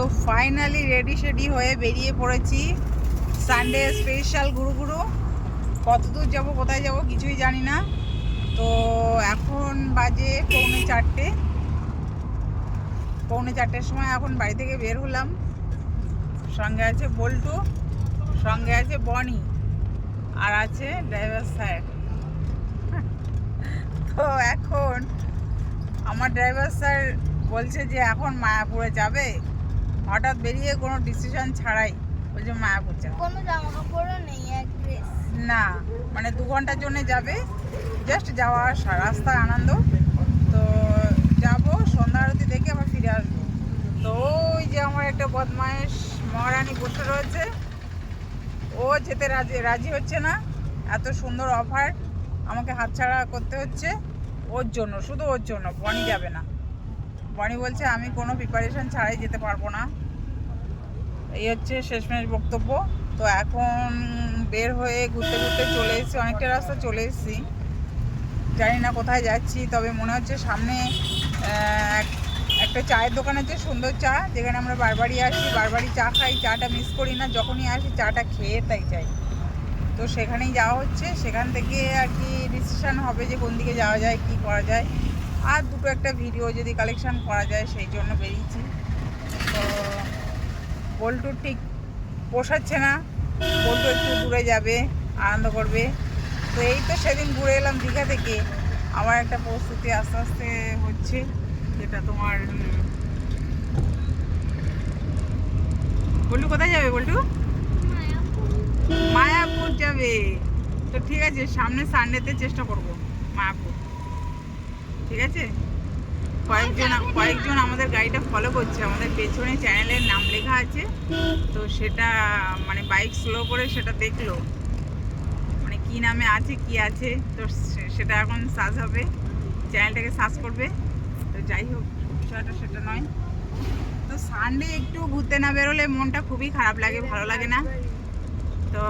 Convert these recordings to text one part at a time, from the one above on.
তো finally ready shady হয়ে বেরিয়ে পড়েছি। সানডে স্পেশাল গুরু গুরু কত দূর যাব, কোথায় যাব কিছুই জানি না। তো এখন বাজে পৌনে চারটে। পৌনে চারটের সময় এখন বাড়ি থেকে বের হলাম। সঙ্গে আছে বল্টু, সঙ্গে আছে বনি, আর আছে ড্রাইভার স্যার তো এখন আমার ড্রাইভার স্যার বলছে যে এখন মায়াপুরে যাবে। হঠাৎ বেরিয়ে কোনো ডিসিশন ছাড়াই বলছে মায়াপুর যাবে কোনো জামা কাপড়ও নেই এক ড্রেস না মানে দু ঘণ্টার জন্য যাবে। জাস্ট যাওয়া আসা রাস্তার আনন্দ। তো যাব সন্ধ্যা আরতি দেখে আবার ফিরে আসব। তো ওই যে আমার একটা বদমাইশ মহারানী বসে রয়েছে। ও যেতে রাজি রাজি হচ্ছে না। এত সুন্দর অফার আমাকে হাতছাড়া করতে হচ্ছে। ওর জন্য শুধু ওর জন্য বনি যাবে না। বনি বলছে আমি কোনো প্রিপারেশন ছাড়াই যেতে পারব না। এই হচ্ছে শেষমেশ বক্তব্য। তো এখন বের হয়ে ঘুরতে ঘুরতে চলে এসেছি, অনেকটা রাস্তা চলে এসেছি। জানি না কোথায় যাচ্ছি, তবে মনে হচ্ছে সামনে এক- একটা চায়ের দোকান আছে, সুন্দর চা, যেখানে আমরা বারবারই আসি, বারবারই চা খাই, চাটা মিস করি না, যখনই আসি চাটা খেয়ে তাই চাই তো সেখানেই যাওয়া হচ্ছে, সেখান থেকে আর কি ডিসিশন হবে যে কোন দিকে যাওয়া যায়, কি করা যায়। আর দুটো একটা ভিডিও যদি কালেকশন করা যায়, সেই জন্য বেরিয়েছি। তো বল্টুর ঠিক পোষাচ্ছে না। বল্টু একটু দূরে যাবে, আনন্দ করবে। তো এই তো সেদিন ঘুরে এলাম দীঘা থেকে। আমার একটা প্রস্তুতি আস্তে আস্তে হচ্ছে, যেটা তোমার বল্টু কোথায় যাবে বল্টু? মায়াপুর যাবে। তো ঠিক আছে, সামনে সানডেতে চেষ্টা করব, মায়াপুর। ঠিক আছে? কয়েকজন কয়েকজন আমাদের গাড়িটা ফলো করছে। আমাদের পেছনে চ্যানেলের নাম লেখা আছে। তো সেটা মানে বাইক স্লো করে সেটা দেখল। মানে কি নামে আছে, কি আছে, তো সেটা এখন সার্চ হবে। চ্যানেলটাকে সার্চ করবে। তো যাই হোক, বিষয়টা সেটা নয়। তো সানডে একটু ঘুরতে না বেরোলে মনটা খুবই খারাপ লাগে, ভালো লাগে না। তো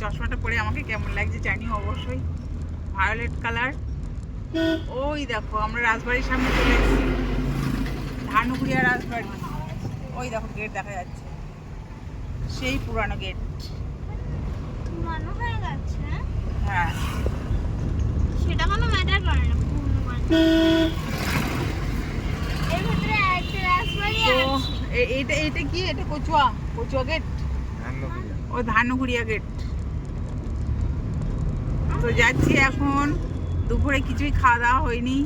চশমাটা পরে আমাকে কেমন লাগছে জানি অবশ্যই। ভায়োলেট কালার ওই দেখো আমরা রাজবাড়ির সামনে চলে এসেছি। ধানুকুড়িয়া রাজবাড়ি। ওই দেখো গেট দেখা যাচ্ছে। সেই পুরানো গেট পুরানো হয়ে গেছে হ্যাঁ? হ্যাঁ। সেটা কোনো ম্যাটার করে না পুরনো মানে। এর ভিতরে একটা রাসবাড়ি তো আছে। এ- এইটা এইটা কি? এটা কচুয়া কচুয়া গেট ও ধানুকুড়িয়া গেট তো যাচ্ছি এখন দুপুরে কিছুই খাওয়া দাওয়া হয়নি।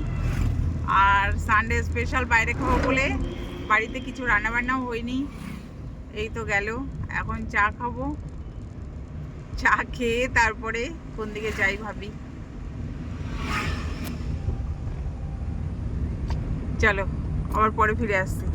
আর সানডে স্পেশাল বাইরে খাব বলে বাড়িতে কিছু রান্নাবান্নাও হয়নি। এই তো গেল, এখন চা খাব। চা খেয়ে তারপরে কোন দিকে যাই ভাবি। চলো, আবার পরে ফিরে আসছি।